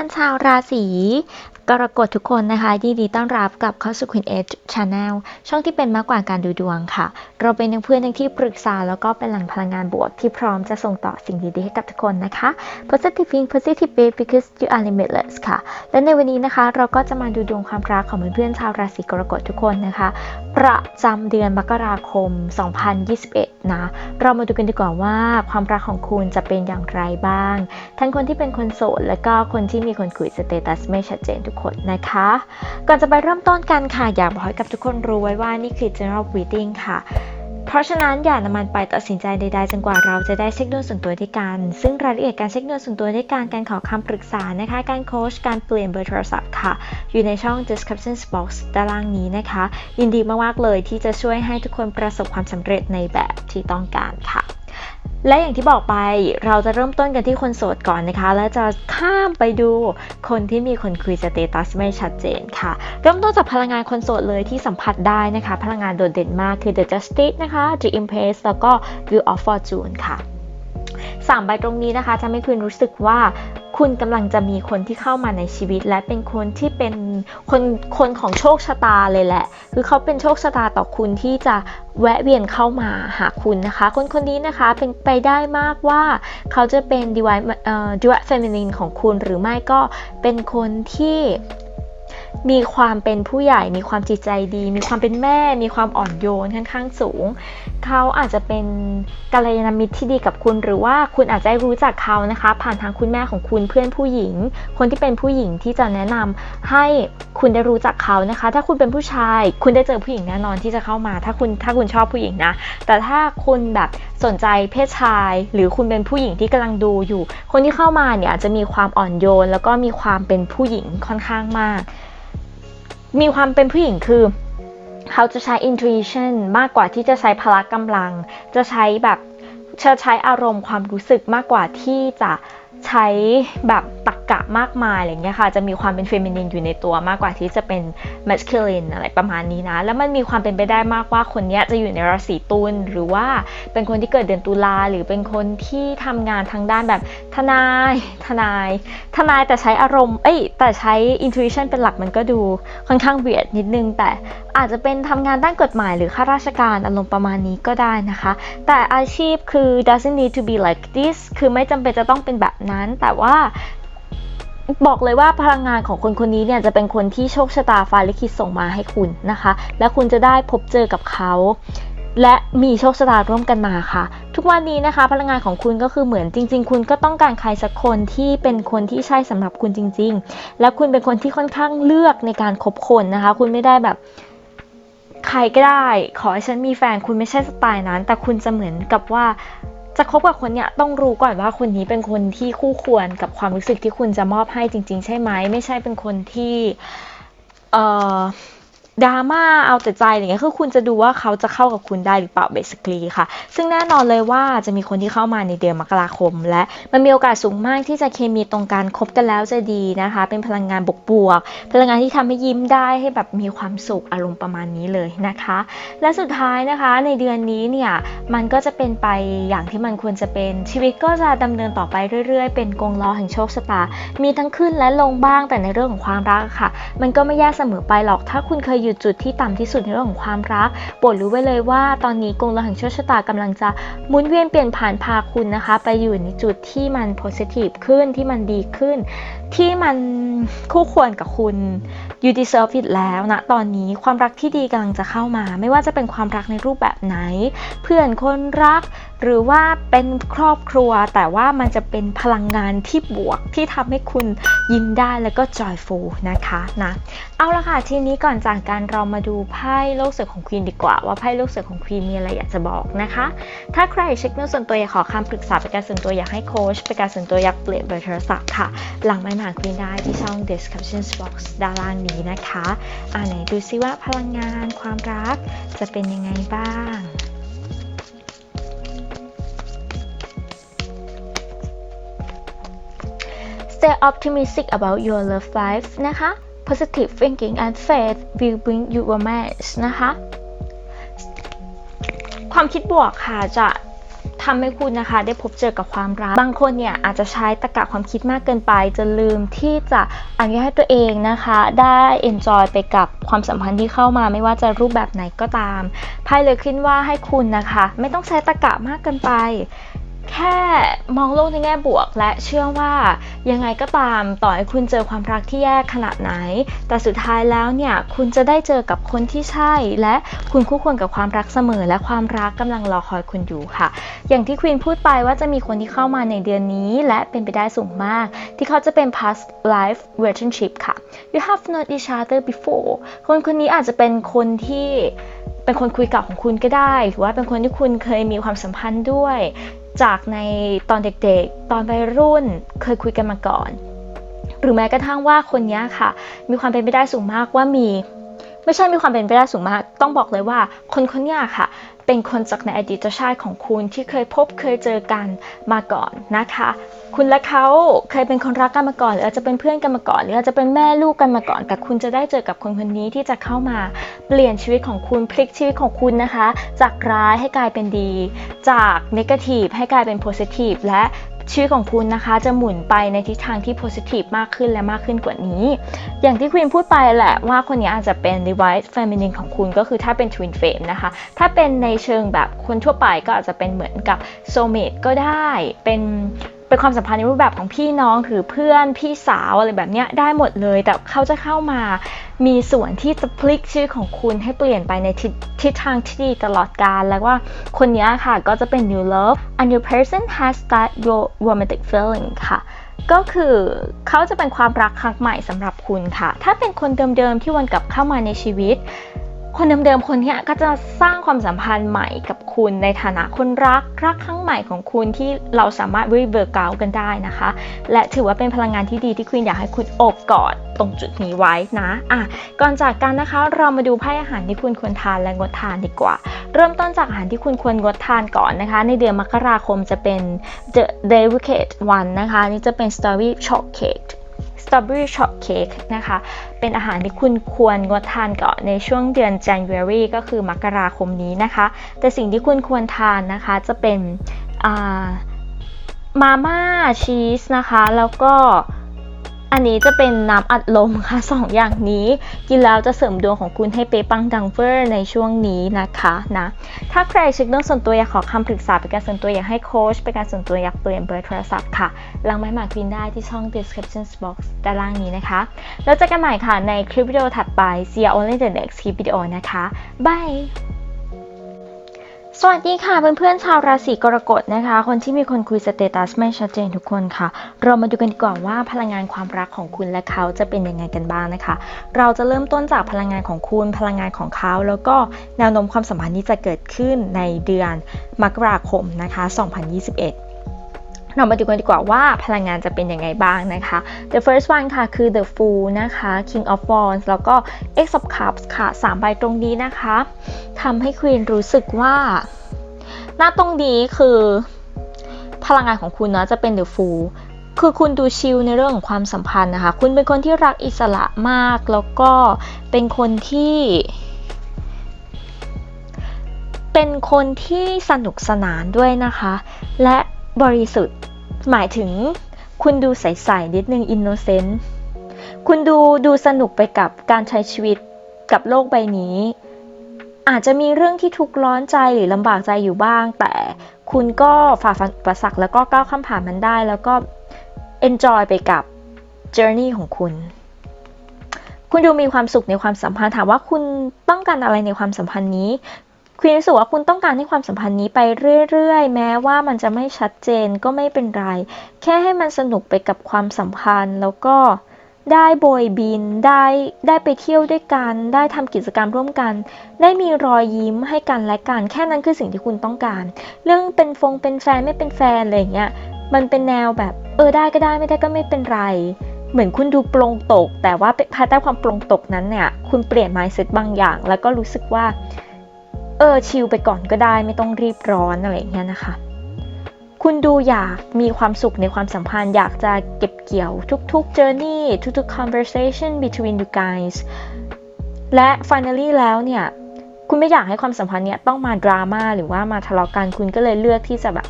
สวัสดีค่ะเพื่อนๆชาวราศี กรกฎทุกคนนะคะยินดีต้อนรับกลับเข้าสู่ Queen Edge Channel ช่องที่เป็นมากกว่าการดูดวงค่ะ เราเป็นทั้งเพื่อนทั้งที่ปรึกษา แล้วก็เป็นแหล่งพลังงานบวกที่พร้อมจะส่งต่อสิ่งดีๆให้กับทุกคนนะคะ Positive Think Positive Be because you are limitless ค่ะ และในวันนี้นะคะ เราก็จะมาดูดวงความรักของเพื่อนๆชาวราศีกรกฎทุกคนนะคะ ประจำเดือนมกราคม 2021 นะ เรามาดูกันดีกว่าว่าความรักของคุณจะเป็นอย่างไรบ้าง ทั้งคนที่เป็นคนโสดและก็คนที่มีคนคุยสเตตัสไม่ชัดเจนทุกคนนะคะ ก่อนจะไปเริ่มต้นกันค่ะ อยากบอกให้กับทุกคนรู้ไว้ว่านี่คือ general reading ค่ะเพราะฉะนั้นอย่านำมันไปตัดสินใจใดๆจนกว่าเราจะได้เช็คดวงส่วนตัวด้วยกัน ซึ่งรายละเอียดการเช็คดวงส่วนตัวด้วยการการขอคำปรึกษานะคะ การโค้ชการเปลี่ยนเบอร์โทรศัพท์ค่ะ อยู่ในช่อง description box ด้านล่างนี้นะคะ ยินดีมากๆเลยที่จะช่วยให้ทุกคนประสบความสำเร็จในแบบที่ต้องการค่ะ และอย่างที่บอกไปเราจะเริ่มต้นกันที่คนโสดก่อนนะคะ แล้วจะข้ามไปดูคนที่มีคนคุยสเตตัสไม่ชัดเจนค่ะ เริ่มต้นจากพลังงานคนโสดเลยที่สัมผัสได้นะคะ พลังงานโดดเด่นมากคือ The Justice นะคะ The Empress แล้วก็ Wheel of Fortune ค่ะ สามใบตรงนี้นะคะทำให้คุณรู้สึกว่าคุณกำลังจะมีคนที่เข้ามาในชีวิต และเป็นคนที่เป็นคนคนของโชคชะตาเลยแหละ คือเขาเป็นโชคชะตาต่อคุณที่จะแวะเวียนเข้ามาหาคุณนะคะ คนคนนี้นะคะเป็นไปได้มากว่าเขาจะเป็นดีวายเอ่อดีวายเฟมินินของคุณหรือไม่ก็เป็นคนที่ มีความเป็นผู้ใหญ่ มีความจิตใจดี มีความเป็นแม่ มีความอ่อนโยนค่อนข้างสูง เขาอาจจะเป็นกัลยาณมิตรที่ดีกับคุณ หรือว่าคุณอาจจะรู้จักเขานะคะ ผ่านทางคุณแม่ของคุณเพื่อนผู้หญิง คนที่เป็นผู้หญิงที่จะแนะนำให้คุณได้รู้จักเขานะคะ ถ้าคุณเป็นผู้ชาย คุณได้เจอผู้หญิงแน่นอนที่จะเข้ามา ถ้าคุณถ้าคุณชอบผู้หญิงนะ แต่ถ้าคุณแบบสนใจเพศชาย หรือคุณเป็นผู้หญิงที่กำลังดูอยู่ คนที่เข้ามาเนี่ยอาจจะมีความอ่อนโยน แล้วก็มีความเป็นผู้หญิงค่อนข้างมาก มีความเป็นผู้หญิงคือ เขาจะใช้ intuition มากกว่าที่จะใช้พละกำลัง จะใช้แบบจะใช้อารมณ์ความรู้สึกมากกว่าที่จะ ใช้แบบตรกกะมากมายอะไรเงี้ยค่ะ จะมีความเป็นเฟมินินอยู่ในตัวมากกว่าที่จะเป็น masculine อะไรประมาณนี้นะ แล้วมันมีความเป็นไปได้มากว่าคนเนี้ยจะอยู่ในราศีตุลหรือว่าเป็นคนที่เกิดเดือนตุลาหรือเป็นคนที่ทำงานทางด้านแบบทนาย ทนาย ทนายแต่ใช้อารมณ์ เอ้ย แต่ใช้ intuition เป็นหลักมันก็ดูค่อนข้างเวียดนิดนึง แต่อาจจะเป็นทำงานด้านกฎหมายหรือข้าราชการอารมณ์ประมาณนี้ก็ได้นะคะ แต่อาชีพคือ doesn't need to be like this คือไม่จำเป็นจะต้องเป็นแบบนั้น แต่ว่าบอกเลยว่าพลังงานของคนคนนี้เนี่ยจะเป็นคนที่โชคชะตาฟ้าลิขิตส่งมาให้คุณนะคะ และคุณจะได้พบเจอกับเขาและมีโชคชะตาร่วมกันมาค่ะ ทุกวันนี้นะคะ พลังงานของคุณก็คือเหมือนจริง ๆ คุณก็ต้องการใครสักคนที่เป็นคนที่ใช่สำหรับคุณจริง ๆ และคุณเป็นคนที่ค่อนข้างเลือกในการคบคนนะคะ คุณไม่ได้แบบใครก็ได้ ขอให้ฉันมีแฟนคุณไม่ใช่สไตล์นั้น แต่คุณจะเหมือนกับว่า จะคบกับคนเนี้ยต้องรู้ก่อนว่าคนนี้เป็นคนที่คู่ควรกับความรู้สึกที่คุณจะมอบให้จริง ๆ ใช่ไหมไม่ใช่เป็นคนที่เอ่อ ดราม่าเอาแต่ใจอะไรเงี้ยคือคุณจะดูว่าเขาจะเข้ากับคุณได้หรือเปล่า basically ค่ะ ซึ่งแน่นอนเลยว่าจะมีคนที่เข้ามาในเดือนมกราคม และมันมีโอกาสสูงมากที่จะเคมีตรงกันคบกันแล้วจะดีนะคะ เป็นพลังงานบวกๆพลังงานที่ทำให้ยิ้มได้ให้แบบมีความสุขอารมณ์ประมาณนี้เลยนะคะ และสุดท้ายนะคะในเดือนนี้เนี่ยมันก็จะเป็นไปอย่างที่มันควรจะเป็นชีวิตก็จะดำเนินต่อไปเรื่อยๆ เป็นกงล้อแห่งโชคชะตา มีทั้งขึ้นและลงบ้างแต่ในเรื่องของความรักค่ะ มันก็ไม่แย่เสมอไปหรอกถ้าคุณเคยอยู่จุดที่ต่ำที่สุดในเรื่องของความรักโปรดรู้ไว้เลยว่าตอนนี้กงล้อแห่งโชคชะตากำลังจะหมุนเวียนเปลี่ยนผ่านพาคุณนะคะ ไปอยู่ในจุดที่มัน positive ขึ้นที่มันดีขึ้น ที่มันคู่ควรกับคุณ you deserve it แล้วนะตอนนี้ความรักที่ดีกำลังจะเข้ามา ไม่ว่าจะเป็นความรักในรูปแบบไหน เพื่อนคนรัก หรือว่าเป็นครอบครัว แต่ว่ามันจะเป็นพลังงานที่บวกที่ทำให้คุณยิ้มได้แล้วก็ joyful นะคะนะเอาละค่ะทีนี้ก่อนจากการเรามาดูไพ่โลกสวยของควีนดีกว่า ว่าไพ่โลกสวยของควีนมีอะไรอยากจะบอกนะคะ ถ้าใครเช็คเนื้อส่วนตัวอยากขอคำปรึกษาเป็นการส่วนตัวอยากให้โค้ชเป็นการส่วนตัวอยากเปลี่ยนเบอร์โทรศัพท์ค่ะ หลังไม่มาควีนได้ที่ช่อง description box ด้านล่างนี้นะคะอ่าไหนดูซิว่าพลังงานความรักจะเป็นยังไงบ้าง Stay optimistic about your love life นะคะ Positive thinking and faith will bring you romance นะคะ ความคิดบวกค่ะจะ ทำให้คุณนะคะ ได้พบเจอกับความรัก บางคนเนี่ยอาจจะใช้ตะกะความคิดมากเกินไปจนลืมที่จะอนุญาตให้ตัวเองนะคะ ได้เอนจอยไปกับความสัมพันธ์ที่เข้ามาไม่ว่าจะรูปแบบไหนก็ตามไพ่เลยขึ้นว่าให้คุณนะคะ ไม่ต้องใช้ตะกะมากเกินไป แค่มองโลกในแง่บวก และเชื่อว่ายังไงก็ตามต่อให้คุณเจอความรักที่แย่ขนาดไหน แต่สุดท้ายแล้วเนี่ยคุณจะได้เจอกับคนที่ใช่ และคุณคู่ควรกับความรักเสมอ และความรักกำลังรอคอยคุณอยู่ค่ะ อย่างที่ควีนพูดไปว่าจะมีคนที่เข้ามาในเดือนนี้ และเป็นไปได้สูงมาก ที่เขาจะเป็น past life relationship ค่ะ you have known each other before คนคนนี้อาจจะเป็นคนที่เป็นคนคุยเก่าของคุณก็ได้ หรือว่าเป็นคนที่คุณเคยมีความสัมพันธ์ด้วย จากในตอนเด็กๆ ตอนวัยรุ่นเคยคุยกันมาก่อน หรือแม้กระทั่งว่าคนนี้ค่ะ มีความเป็นไปได้สูงมากว่ามี ไม่ใช่มีความเป็นไปได้สูงมาก ต้องบอกเลยว่า คนคนนี้ค่ะ เป็นคนจากในอดีตชาติของคุณที่เคยพบเคยเจอกันมาก่อนนะคะ คุณและเขาเคยเป็นคนรักกันมาก่อน หรืออาจจะเป็นเพื่อนกันมาก่อน หรืออาจจะเป็นแม่ลูกกันมาก่อน แต่คุณจะได้เจอกับคนคนนี้ที่จะเข้ามาเปลี่ยนชีวิตของคุณพลิกชีวิตของคุณนะคะ จากร้ายให้กลายเป็นดี จากนกาทีฟให้กลายเป็นโพซิทีฟและ ชีวิตของคุณนะคะจะหมุนไปในทิศทางที่โพซิทีฟมากขึ้นและมากขึ้นกว่านี้ อย่างที่ควีนพูดไปแหละว่าคนนี้อาจจะเป็น device feminine ของคุณก็คือถ้าเป็น twin flame นะคะ ถ้าเป็นในเชิงแบบคนทั่วไปก็อาจจะเป็นเหมือนกับ soulmate ก็ได้เป็น เป็นความสัมพันธ์ในรูปแบบของพี่น้องหรือเพื่อนพี่สาวอะไรแบบเนี้ยได้หมดเลย แต่เขาจะเข้ามามีส่วนที่จะพลิกชื่อของคุณให้เปลี่ยนไปในทิศทิศทางที่ดีตลอดกาลแล้วว่าคนนี้ค่ะก็จะเป็น new love and your person has that your romantic feeling ค่ะก็คือเขาจะเป็นความรักครั้งใหม่สำหรับคุณค่ะ ถ้าเป็นคนเดิมๆที่วนกลับเข้ามาในชีวิต คนเดิมๆคนนี้ก็จะสร้างความสัมพันธ์ใหม่กับคุณในฐานะคนรักรักครั้งใหม่ของคุณที่เราสามารถรีเวิร์กเกากันได้นะคะ และถือว่าเป็นพลังงานที่ดีที่ควีนอยากให้คุณอบกอดตรงจุดนี้ไว้นะอะก่อนจากกันนะคะ เรามาดูไพ่อาหารที่คุณควรทานและงดทานดีกว่า เริ่มต้นจากอาหารที่คุณควรงดทานก่อนนะคะ ในเดือนมกราคมจะเป็น The Delicate One นะคะนี่จะเป็น สตรอเบอรี่ช็อตเค้กนะคะ เป็นอาหารที่คุณควรงดทานก่อนในช่วงเดือน January ก็คือมกราคมนี้นะคะ แต่สิ่งที่คุณควรทานนะคะจะเป็นมาม่าชีสนะคะ แล้วก็ อันนี้จะเป็นน้ำอัดลมค่ะสองอย่างนี้ กินแล้วจะเสริมดวงของคุณให้เป๊ะปังดังเฟอร์ในช่วงนี้นะคะนะถ้าใครเช็คเรื่องส่วนตัวอยากขอคำปรึกษาเป็นการส่วนตัวอยากให้โค้ชเป็นการส่วนตัวอยากเปลี่ยนเบอร์โทรศัพท์ค่ะลังไม้หมากวินได้ที่ช่อง description box ด้านล่างนี้นะคะ แล้วเจอกันใหม่ค่ะในคลิปวิดีโอถัดไป see you only the next clip video นะคะบาย สวัสดีค่ะเพื่อนๆชาวราศีกรกฎนะคะ คนที่มีคนคุยสเตตัสไม่ชัดเจนทุกคนค่ะ เรามาดูกันดีกว่าว่าพลังงานความรักของคุณและเขาจะเป็นยังไงกันบ้างนะคะ เราจะเริ่มต้นจากพลังงานของคุณ พลังงานของเขา แล้วก็แนวโน้มความสัมพันธ์ที่จะเกิดขึ้นในเดือนมกราคมนะคะ 2021 เรามาดูกันดีกว่าว่าพลังงานจะเป็นยังไงบ้างนะคะ The first one ค่ะคือ The Fool นะคะ King of Wands แล้วก็ X of Cups ค่ะสามใบตรงนี้นะคะทำให้ควีนรู้สึกว่า หน้าตรงนี้คือ พลังงานของคุณเนาะจะเป็น The Fool คือคุณดูชิลในเรื่องของความสัมพันธ์นะคะ คุณเป็นคนที่รักอิสระมาก แล้วก็เป็นคนที่ เป็นคนที่สนุกสนานด้วยนะคะ และ บริสุทธิ์ หมายถึง คุณดูใสๆนิดนึงอินโนเซนต์คุณดูดูสนุกไปกับการใช้ชีวิตกับโลกใบนี้ อาจจะมีเรื่องที่ทุกข์ร้อนใจหรือลำบากใจอยู่บ้าง แต่คุณก็ฝ่าฟันอุปสรรคแล้วก็ก้าวข้ามผ่านมันได้ แล้วก็ enjoy ไปกับ journey ของคุณ คุณดูมีความสุขในความสัมพันธ์ถามว่าคุณต้องการอะไรในความสัมพันธ์นี้ ควีนรู้สึกว่าคุณต้องการให้ความสัมพันธ์นี้ไปเรื่อยๆ แม้ว่ามันจะไม่ชัดเจนก็ไม่เป็นไร แค่ให้มันสนุกไปกับความสัมพันธ์ แล้วก็ได้โบยบิน ได้ได้ไปเที่ยวด้วยกัน ได้ทำกิจกรรมร่วมกัน ได้มีรอยยิ้มให้กันและกัน แค่นั้นคือสิ่งที่คุณต้องการ เรื่องเป็นฟงเป็นแฟนไม่เป็นแฟนอะไรอย่างเงี้ย มันเป็นแนวแบบเออได้ก็ได้ไม่ได้ก็ไม่เป็นไร เหมือนคุณดูปลงตก แต่ว่าภายใต้ความปลงตกนั้นเนี่ย คุณเปลี่ยน mindset บางอย่าง แล้วก็รู้สึกว่า เออชิลไปก่อนก็ได้ไม่ต้องรีบร้อนอะไรเงี้ยนะคะ คุณดูอยากมีความสุขในความสัมพันธ์ อยากจะเก็บเกี่ยวทุกๆ journey ทุกๆ conversation between you guys และ finally แล้วเนี่ยคุณไม่อยากให้ความสัมพันธ์เนี้ยต้องมาดราม่าหรือว่ามาทะเลาะกันคุณก็เลยเลือกที่จะแบบ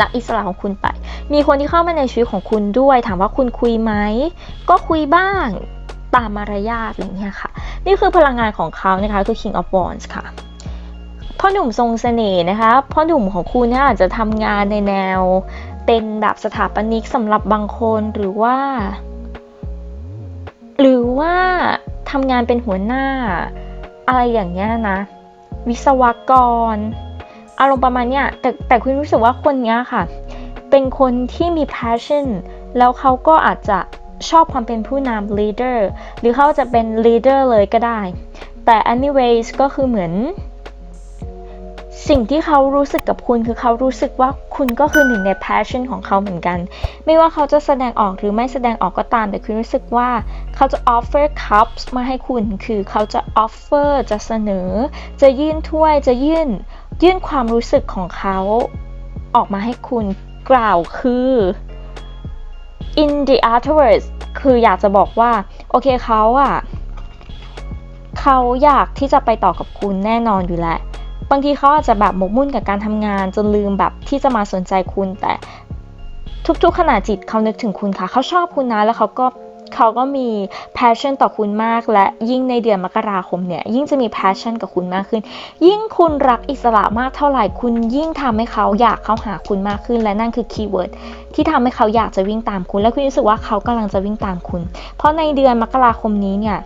รักอิสระของคุณไป มีคนที่เข้ามาในชีวิตของคุณด้วย ถามว่าคุณคุยไหม ก็คุยบ้างตามมารยาทอะไรเงี้ยค่ะ นี่คือพลังงานของเขานะคะคือ King of Wands ค่ะ พ่อหนุ่มทรงเสน่ห์นะคะ พ่อหนุ่มของคุณเนี่ยอาจจะทำงานในแนว เป็นแบบสถาปนิกสำหรับบางคนหรือว่า หรือว่าทำงานเป็นหัวหน้า อะไรอย่างเงี้ยนะ วิศวกร อารมณ์ประมาณเนี้ยแต่แต่คุณรู้สึกว่าคนเนี้ยค่ะ เป็นคนที่มี passion แล้วเขาก็อาจจะชอบความเป็นผู้นำ leader หรือเขาจะเป็น leader เลยก็ได้ แต่ anyways ก็คือเหมือน สิ่งที่เขารู้สึกกับคุณคือเขารู้สึกว่าคุณก็คือหนึ่งใน passion ของเขาเหมือนกัน ไม่ว่าเขาจะแสดงออกหรือไม่แสดงออกก็ตาม แต่คุณรู้สึกว่าเขาจะ offer cups มาให้คุณ คือเขาจะ offer จะเสนอ จะยื่นถ้วย จะยื่น ยื่นความรู้สึกของเขาออกมาให้คุณกล่าวคือ in the other words คืออยากจะบอกว่า โอเคเขาอะเขาอยากที่จะไปต่อกับคุณแน่นอนอยู่แล้ว บางทีเขาอาจจะแบบหมกมุ่นกับการทำงาน จนลืมแบบที่จะมาสนใจคุณ แต่ทุกๆขณะจิตเขานึกถึงคุณค่ะ เขาชอบคุณนะแล้วเขาก็เขาก็มี passion ต่อคุณมาก และยิ่งในเดือนมกราคมเนี่ยยิ่งจะมี passion กับคุณมากขึ้น ยิ่งคุณรักอิสระมากเท่าไหร่คุณยิ่งทำให้เขาอยากเข้าหาคุณมากขึ้น และนั่นคือคีย์เวิร์ดที่ทำให้เขาอยากจะวิ่งตามคุณ และคุณรู้สึกว่าเขากำลังจะวิ่งตามคุณ เพราะในเดือนมกราคมนี้เนี่ย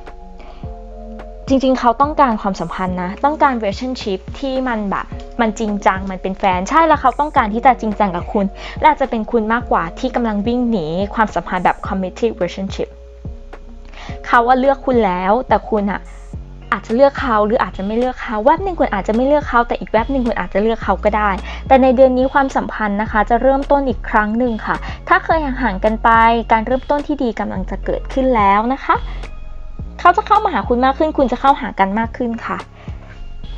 จริงๆ เขาต้องการความสัมพันธ์นะ ต้องการ relationship ที่มันแบบ มันจริงจัง มันเป็นแฟน ใช่แล้วเขาต้องการที่จะจริงจังกับคุณ และอาจจะเป็นคุณมากกว่าที่กำลังวิ่งหนีความสัมพันธ์แบบ committed relationship เขาว่าเลือกคุณแล้ว แต่คุณอะอาจจะเลือกเขาหรืออาจจะไม่เลือกเขา แวบหนึ่งคุณอาจจะไม่เลือกเขา แต่อีกแวบหนึ่งคุณอาจจะเลือกเขาก็ได้ แต่ในเดือนนี้ความสัมพันธ์นะคะ จะเริ่มต้นอีกครั้งหนึ่งค่ะ ถ้าเคยห่างๆกันไป การเริ่มต้นที่ดีกำลังจะเกิดขึ้นแล้วนะคะ เขาจะเข้ามาหาคุณมากขึ้น คุณจะเข้าหากันมากขึ้นค่ะ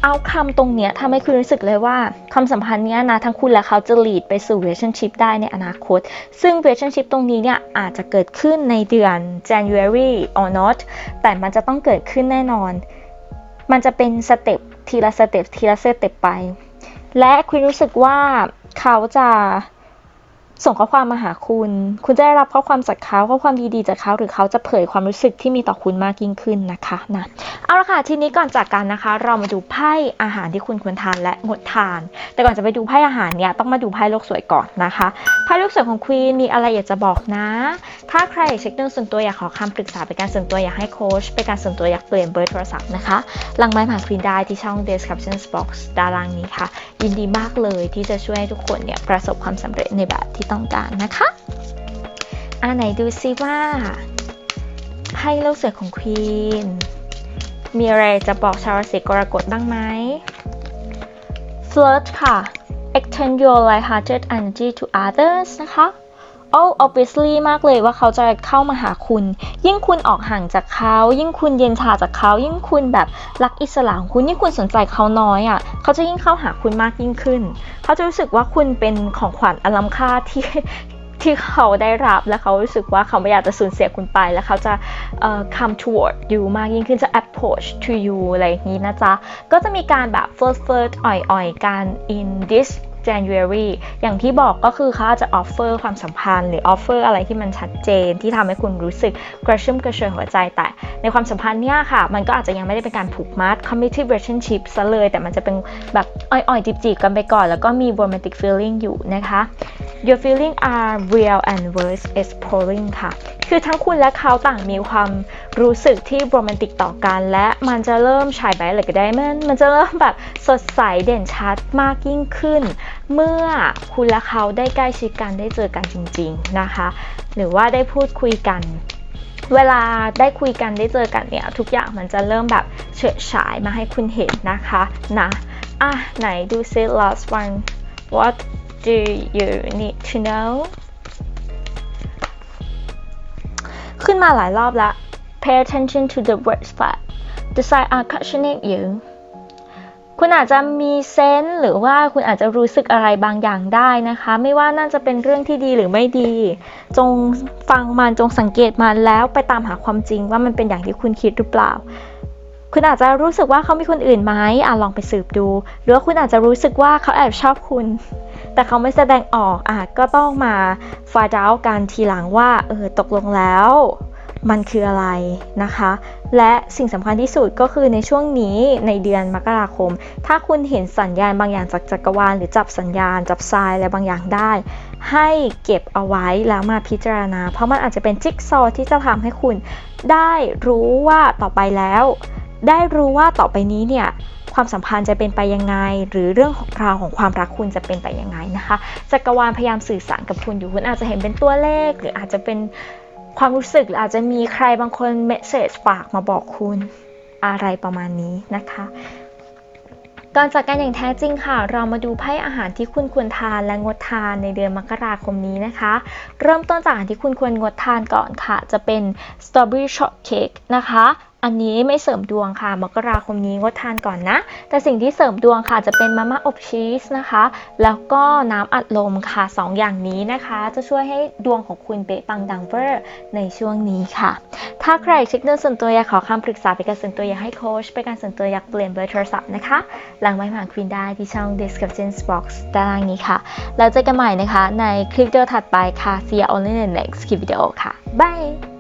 เอาคำตรงเนี้ยทำให้คุณรู้สึกเลยว่าความสัมพันธ์เนี้ยนะทั้งคุณและเขาจะ lead ไปสู่ relationship ได้ในอนาคต ซึ่ง relationship ตรงนี้เนี่ยอาจจะเกิดขึ้นในเดือน January or not แต่มันจะต้องเกิดขึ้นแน่นอน มันจะเป็นสเต็ปทีละสเต็ปทีละสเต็ปไป และคุณรู้สึกว่าเขาจะ ส่งข้อความมาหาคุณ คุณจะได้รับข้อความจากเขาข้อความดีๆจากเขาหรือเขาจะเผยความรู้สึกที่มีต่อคุณมากยิ่งขึ้นนะคะนะเอาละค่ะทีนี้ก่อนจากกันนะคะ เรามาดูไพ่อาหารที่คุณควรทานและงดทาน แต่ก่อนจะไปดูไพ่อาหารเนี่ยต้องมาดูไพ่โลกสวยก่อนนะคะไพ่โลกสวยของควีนมีอะไรอยากจะบอกนะ ถ้าใครอยากเช็คเรื่องส่วนตัวอยากขอคำปรึกษาเป็นการส่วนตัวอยากให้โค้ชเป็นการส่วนตัวอยากเปลี่ยนเบอร์โทรศัพท์นะคะลังไม้ผ่านควีนได้ที่ช่อง description box ด้านล่างนี้ค่ะ ยินดีมากเลยที่จะช่วยให้ทุกคนเนี่ยประสบความสำเร็จในแบบที่ต้องการนะคะอ่าไหนดูซิว่าไพ่โลกสวยของควีนมีอะไรจะบอกชาวราศีกรกฎบ้างไหม flirt ค่ะ extend your light-hearted energy to others นะคะโอ้ obviously มากเลยว่าเขาจะเข้ามาหาคุณ ยิ่งคุณออกห่างจากเขา ยิ่งคุณเย็นชาจากเขา ยิ่งคุณแบบรักอิสระของคุณ ยิ่งคุณสนใจเขาน้อยอะ่ะ เขาจะยิ่งเข้าหาคุณมากยิ่งขึ้น เขาจะรู้สึกว่าคุณเป็นของขวัญอลัมค่าที่ที่เขาได้รับและเขารู้สึกว่าเขาไม่อยากจะสูญเสียคุณไป แล้วเขาจะ uh, come toward you มากยิ่งขึ้นจะ approach to you อะไรอย่างนี้นะจ๊ะ ก็จะมีการแบบ first first อ่อยๆ กัน in this January อย่างที่บอกก็คือเขาอาจจะ offer ความสัมพันธ์หรือ offer อร์อะไรที่มันชัดเจนที่ทำให้คุณรู้สึกกระชุ่มกระชวยหัวใจแต่ ในความสัมพันธ์เนี่ยค่ะ มันก็อาจจะยังไม่ได้เป็นการผูกมัด committed relationship ซะเลย แต่มันจะเป็นแบบอ่อยๆ จีบๆ กันไปก่อน แล้วก็มี romantic feeling อยู่นะคะ your feeling are real and worth exploring ค่ะ คือทั้งคุณและเขาต่างมีความรู้สึกที่โรแมนติกต่อกัน และมันจะเริ่มฉายใบเลยก็ได้มันมันจะเริ่มแบบสดใสเด่นชัดมากยิ่งขึ้น เมื่อคุณและเขาได้ใกล้ชิดกันได้เจอกันจริง ๆนะคะ หรือว่าได้พูดคุยกัน เวลาได้คุยกันได้เจอกันเนี่ยทุกอย่างมันจะเริ่มแบบเฉิดฉายมาให้คุณเห็นนะคะนะอะไหนดูซิ last one what do you need to know ขึ้นมาหลายรอบแล้ว pay attention to the words that the sign are questioning you คุณอาจจะมีเซนส์หรือว่าคุณอาจจะรู้สึกอะไรบางอย่างได้นะคะ ไม่ว่านั่นจะเป็นเรื่องที่ดีหรือไม่ดี จงฟังมันจงสังเกตมันแล้วไปตามหาความจริงว่ามันเป็นอย่างที่คุณคิดหรือเปล่า คุณอาจจะรู้สึกว่าเขามีคนอื่นไหมอะลองไปสืบดู หรือว่าคุณอาจจะรู้สึกว่าเขาแอบชอบคุณ แต่เขาไม่แสดงออกอะก็ต้องมาฟาดากันทีหลังว่าเออตกลงแล้ว มันคืออะไรนะคะ และสิ่งสำคัญที่สุดก็คือในช่วงนี้ในเดือนมกราคม ถ้าคุณเห็นสัญญาณบางอย่างจากจักรวาล หรือจับสัญญาณ จับทรายอะไรบางอย่างได้ ให้เก็บเอาไว้แล้วมาพิจารณา เพราะมันอาจจะเป็นจิ๊กซอว์ที่จะทำให้คุณได้รู้ว่าต่อไปแล้ว ได้รู้ว่าต่อไปนี้เนี่ยความสัมพันธ์จะเป็นไปยังไง หรือเรื่องของราวของความรักคุณจะเป็นไปยังไงนะคะจักรวาลพยายามสื่อสารกับคุณอยู่คุณอาจจะเห็นเป็นตัวเลข หรืออาจจะเป็น ความรู้สึกอาจจะมีใครบางคนเมสเซจฝากมาบอกคุณอะไรประมาณนี้นะคะก่อนจากกันอย่างแท้จริงค่ะ เรามาดูไพ่อาหารที่คุณควรทานและงดทานในเดือนมกราคมนี้นะคะ เริ่มต้นจากอาหารที่คุณควรงดทานก่อนค่ะ จะเป็นสตรอเบอรี่ช็อตเค้กนะคะ อันนี้ไม่เสริมดวงค่ะ มกราคมนี้งดทานก่อนนะ แต่สิ่งที่เสริมดวงค่ะจะเป็นมาม่าอบชีสนะคะ แล้วก็น้ำอัดลมค่ะ 2ออย่างนี้นะคะ จะช่วยให้ดวงของคุณเป๊ะปังดังเวอร์ในช่วงนี้ค่ะ ถ้าใครเช็คเรื่องส่วนตัวอยากขอคำปรึกษาเป็นการส่วนตัวอยากให้โค้ชเป็นการส่วนตัวอยากเปลี่ยนเบอร์โทรศัพท์นะคะ หลังไม้ผ่านควีนได้ที่ช่อง description box ด้านล่างนี้ค่ะ แล้วเจอกันใหม่นะคะในคลิปวิดีโอถัดไปค่ะ see you only in the next video ค่ะ bye